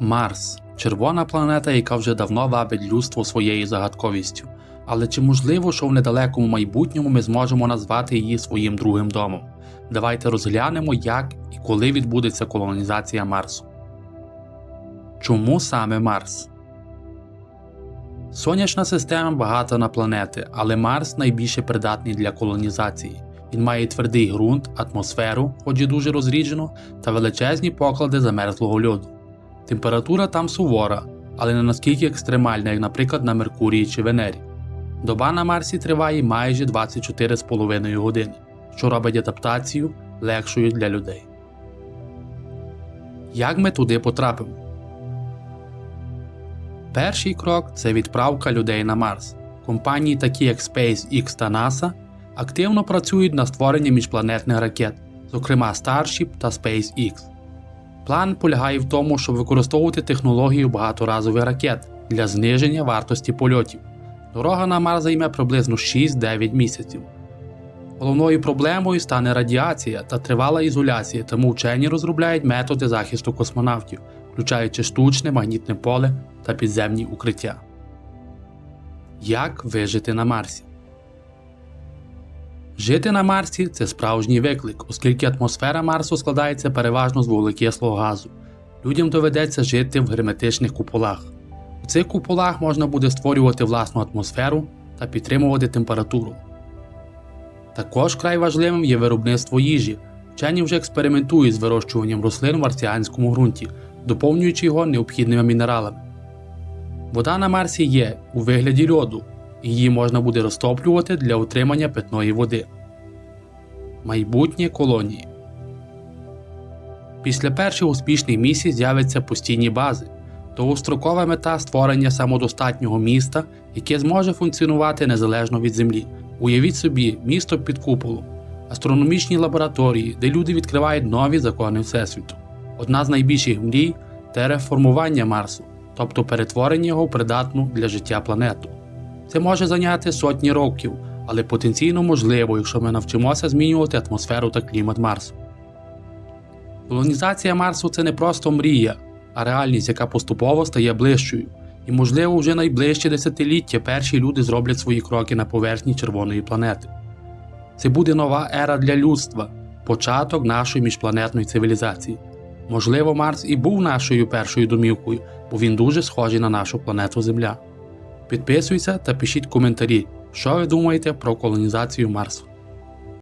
Марс червона планета, яка вже давно вабить людство своєю загадковістю. Але чи можливо, що в недалекому майбутньому ми зможемо назвати її своїм другим домом? Давайте розглянемо, як і коли відбудеться колонізація Марсу. Чому саме Марс? Сонячна система багата на планети, але Марс найбільше придатний для колонізації. Він має твердий ґрунт, атмосферу, хоч і дуже розріджену, та величезні поклади замерзлого льоду. Температура там сувора, але не наскільки екстремальна, як, наприклад, на Меркурії чи Венері. Доба на Марсі триває майже 24,5 години, що робить адаптацію легшою для людей. Як ми туди потрапимо? Перший крок це відправка людей на Марс. Компанії, такі як SpaceX та NASA, активно працюють над створенням міжпланетних ракет, зокрема Starship та SpaceX. План полягає в тому, щоб використовувати технологію багаторазових ракет для зниження вартості польотів. Дорога на Марс займе приблизно 6-9 місяців. Головною проблемою стане радіація та тривала ізоляція, тому вчені розробляють методи захисту космонавтів, включаючи штучне магнітне поле та підземні укриття. Як вижити на Марсі? Жити на Марсі це справжній виклик, оскільки атмосфера Марсу складається переважно з вуглекислого газу. Людям доведеться жити в герметичних куполах. У цих куполах можна буде створювати власну атмосферу та підтримувати температуру. Також край важливим є виробництво їжі. Вчені вже експериментують з вирощуванням рослин в марсіанському ґрунті, доповнюючи його необхідними мінералами. Вода на Марсі є у вигляді льоду, її можна буде розтоплювати для отримання питної води. Майбутнє колонії Після перших успішних місій з'являться постійні бази, довгострокова мета створення самодостатнього міста, яке зможе функціонувати незалежно від землі. Уявіть собі місто під куполом, астрономічні лабораторії, де люди відкривають нові закони Всесвіту. Одна з найбільших мрій тереформування Марсу, тобто перетворення його придатну для життя планету. Це може зайняти сотні років, але потенційно можливо, якщо ми навчимося змінювати атмосферу та клімат Марсу. Колонізація Марсу це не просто мрія, а реальність, яка поступово стає ближчою. І, можливо, вже найближче десятиліття перші люди зроблять свої кроки на поверхні червоної планети. Це буде нова ера для людства, початок нашої міжпланетної цивілізації. Можливо, Марс і був нашою першою домівкою, бо він дуже схожий на нашу планету Земля. Підписуйся та пишіть коментарі, що ви думаєте про колонізацію Марсу.